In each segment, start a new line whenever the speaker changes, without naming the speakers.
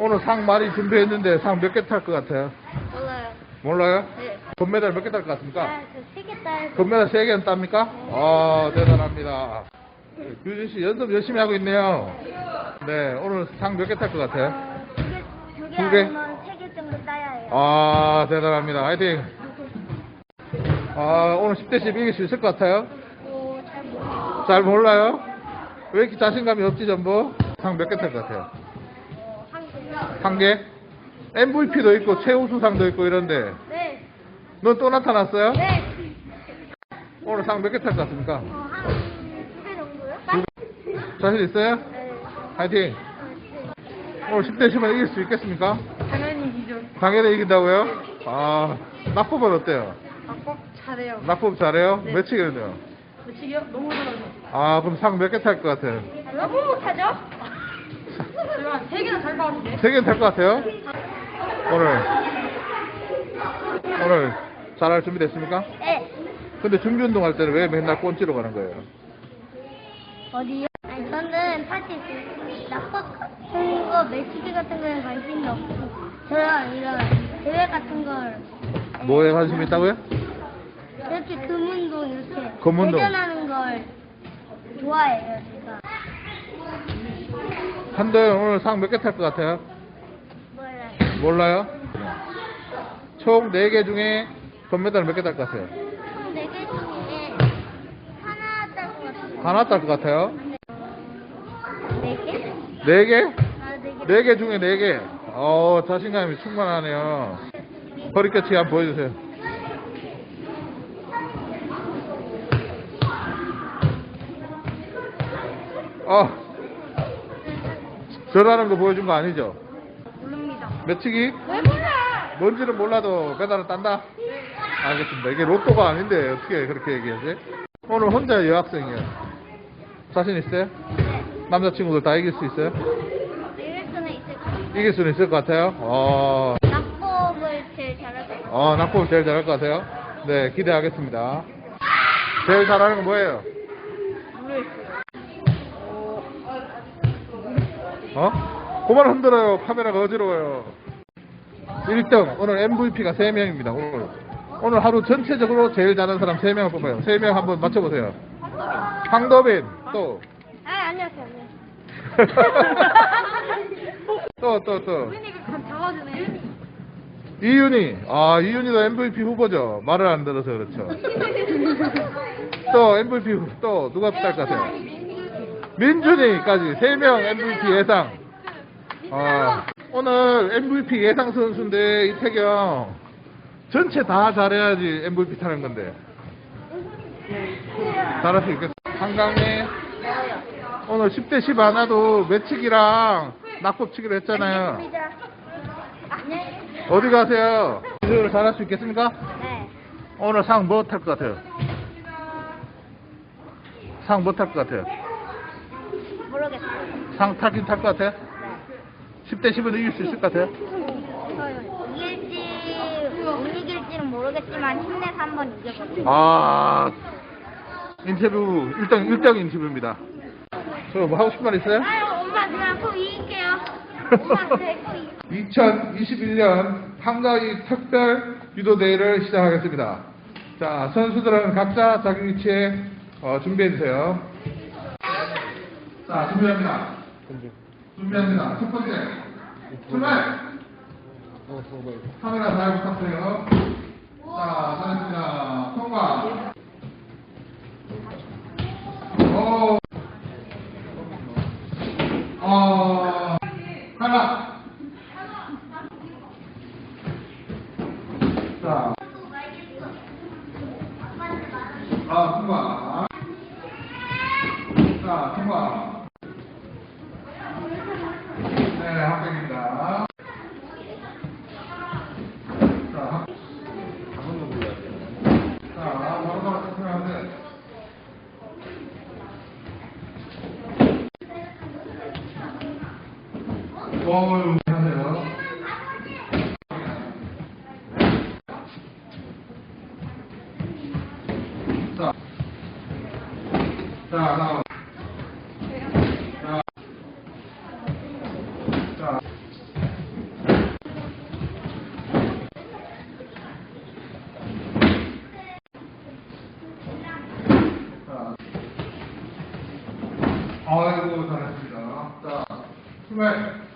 오늘 상 많이 준비했는데 상 몇 개 탈 것 같아요?
몰라요.
몰라요?
네.
금메달 몇개딸것 같습니까?
아, 저세개 딸.
금메달 3개는 땁니까? 아, 대단합니다. 유진 씨 연습 열심히 하고 있네요. 네, 오늘 상 몇 개 탈 것 같아요?
어, 두 개, 두 개
두 개?
아니면 세개 정도 따야 해요.
아, 대단합니다. 화이팅! 아, 오늘 10대 10 이길 수 있을 것 같아요?
잘 모르겠어요.
잘 몰라요? 왜 이렇게 자신감이 없지, 전부? 상 몇 개 탈 것 같아요?
어, 한 개.
MVP도 있고, 최우수상도 있고 이런데,
네.
넌 또 나타났어요?
네.
오늘 상 몇 개 탈 것 같습니까?
어, 한두개 정도요?
두 자신 있어요?
네.
화이팅!
어,
오늘 10대 10은 이길 수 있겠습니까?
당연히 이죠.
당연히 이긴다고요? 아, 낙법은 어때요?
아빠 잘해요.
낙법 잘해요?
네.
며칠이요?
며칠이요? 너무 잘하죠.
아, 그럼 상 몇 개 탈 것 같아요?
너무 못하죠? 제가 세 개나 잘 빠는데.
세 개는 탈것 같아요? 오늘, 오늘 잘할 준비 됐습니까?
네.
근데 준비 운동 할 때는 왜 맨날 꼰지로 가는 거예요?
어디요? 아니, 저는 사실 그 같은 거, 매치기 같은 거에 관심이 없고, 저는 이런 대회 같은 걸.
뭐에 관심 있다고요?
이렇게 금운동 이렇게.
금 운동.
대전하는 걸 좋아해요, 제가.
한도현 오늘 상 몇 개 탈 것 같아요?
몰라요.
몰라요? 총 4개 중에 금메달 몇개딸것 같아요?
총 4개 중에 하나 딸 것 같아요.
하나 딸 것 같아요?
4개?
4개?
아, 4개.
4개 중에 4개. 어, 자신감이 충만하네요. 허리끝이 한번 보여주세요. 어, 저라는 거 보여준 거 아니죠?
모릅니다.
매치기?
왜 몰라?
뭔지는 몰라도 메달은 딴다? 알겠습니다. 이게 로또가 아닌데 어떻게 그렇게 얘기하지? 오늘 혼자 여학생이에요. 자신 있어요?
네.
남자친구들 다 이길 수 있어요?
이럴 수는 있을 것 같아요.
이길 수는 있을 것 같아요. 어,
낙법을 제일 잘할 것 같아요.
어, 낙법 제일 잘할 것 같아요. 네, 기대하겠습니다. 제일 잘하는 건 뭐예요? 어? 그만 흔들어요. 카메라가 어지러워요. 1등, 오늘 MVP가 3명입니다, 오늘. 오늘 하루 전체적으로 제일 잘하는 사람 3명을 뽑아요. 3명 한번 맞춰보세요. 황도빈, 또.
아, 안녕하세요. 안녕하세요.
또, 또, 또.
우빈이가 감 잡아주네.
이윤이. 아, 이윤이도 MVP 후보죠. 말을 안 들어서 그렇죠. 또 MVP 후- 또 누가 딸것 같아요? 민준이까지 3명 MVP 예상. 아, 오늘 MVP 예상 선수인데 이태경 전체 다 잘해야지 MVP 타는 건데. 잘할 수 있겠어. 한강에 오늘 10대 10안 와도 매치기랑 낙법치기로 했잖아요.
네.
어디 가세요? 이걸 잘할 수 있겠습니까?
네.
오늘 상 뭐 탈 것 같아요? 상 뭐 탈 것 같아요? 상 타긴 탈 것 같아요? 10대 10은 이길 수 있을 것 같아요?
이길지 못 이길지는 모르겠지만 힘내서 한번 이겨볼게요.
아, 인터뷰, 1등, 1등 인터뷰입니다. 저 뭐 하고 싶은 말 있어요?
아유, 엄마 그냥 꼭 이길게요. 엄마 내꼭 이길게요.
2021년 한가위 특별 유도 대회를 시작하겠습니다. 자, 선수들은 각자 자기 위치에 어, 준비해 주세요. 자, 준비합니다. 준비합니다. 첫 번째, 출발! 카메라 잘 부탁드려요. 자, 잘했습니다. 통과. 오. 어, 탈락. 자, 하나. 자. 자. 아이고, 잘했습니다. 자, 출발.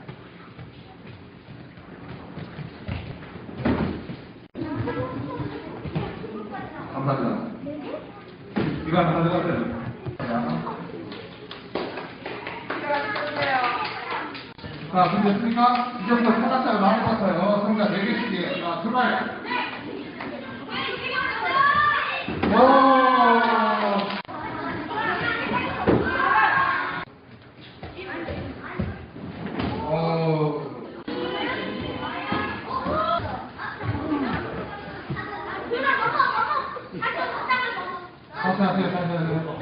됐습니까? 이 정도 삼각자가 나올 것 같아요. 삼각 4개씩이에요. 자, 출발! 하세요.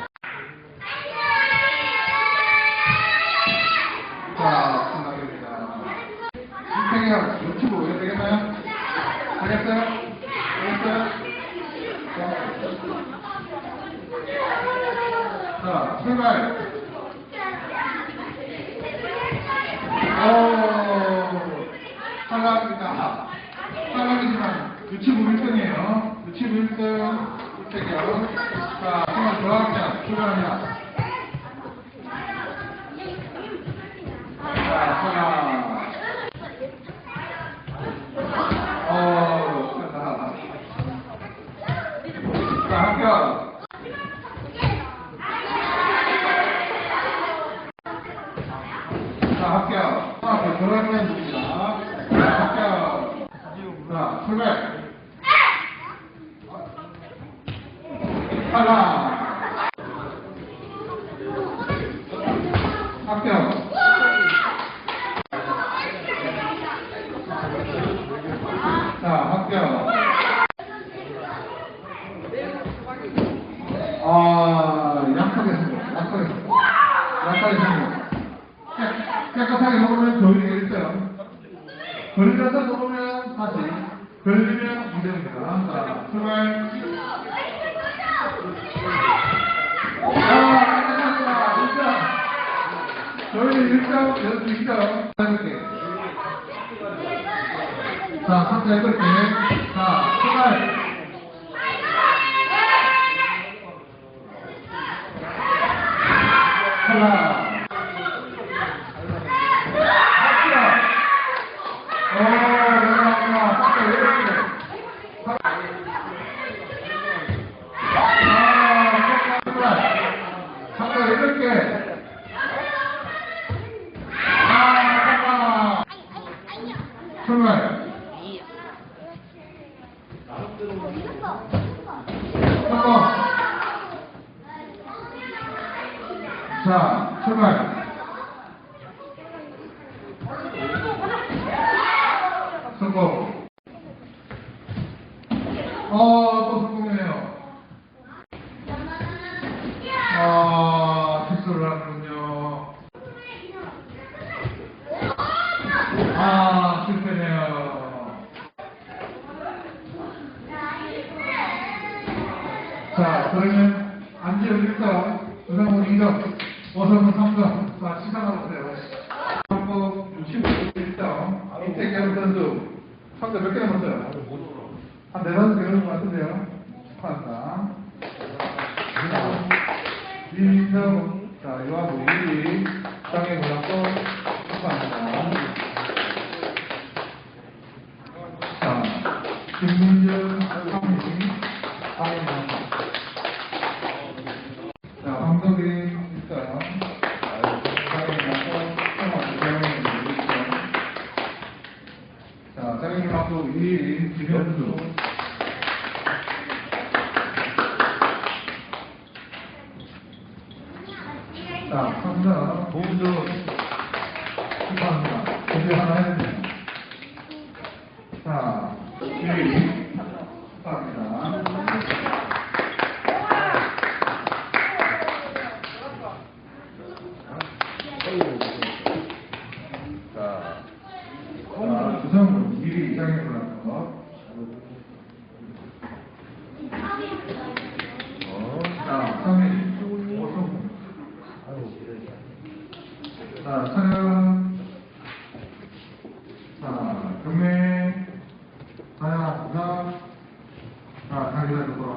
자, 끝나겠습니다. 이태경 유튜브 올려야 되겠나요? 하겠어요? 하겠어요? 자, 출발! 오, 탈락입니다. 탈락이지만 유튜브 1등이에요. 유튜브 1등 이태경. 자, 정말 좋아합니다. 출발합니다. 탈락. 합격. 자, 합격. 아, 약하게 생겼어. 약하게 생겼어. 약하게. 깨- 깨끗하게 먹으면 조율이 있어요. 걸려서 먹으면 다시, 걸리면 이됩니다. 자, 출발. 아, 깨끗합니다. 1점. 저희 1점, 여기 2점. 해볼게. 자, 상자 읽을게. 자, 출발. 탈락. 합격. 오, 대단하구나. 상자 읽을게. 아, 출발. 상자 읽을게. 아, 잠깐만. 출발. 성공. 자, 출발. 성공. 어, 또 성공해요. 아, 실수를 하는군요. 아, 실패네요. 자, 그러면 안지현 1점, 의상훈 2점, 3점. 자, 시작하보세요. 한국 65 1점, 이태경 선수. 상대 몇개 남았어요? 한 네다섯 개 되는 것 같은데요. 축하합니다. 이민정, 자, 요하고 1위, 장애 문학도 축하합니다. 자, 김민정, 황민, 황민 자, 감사 보조 축하합니다. 드디어 하나 했네요. 자, 1위 축하합니다. 자, 자, 주성훈 1위 이장에 올라간 것. 자, 3위 오성훈. 자, 차량. 자, 경매. 하나, 하나. 자, 자기들도 돌아옵니다.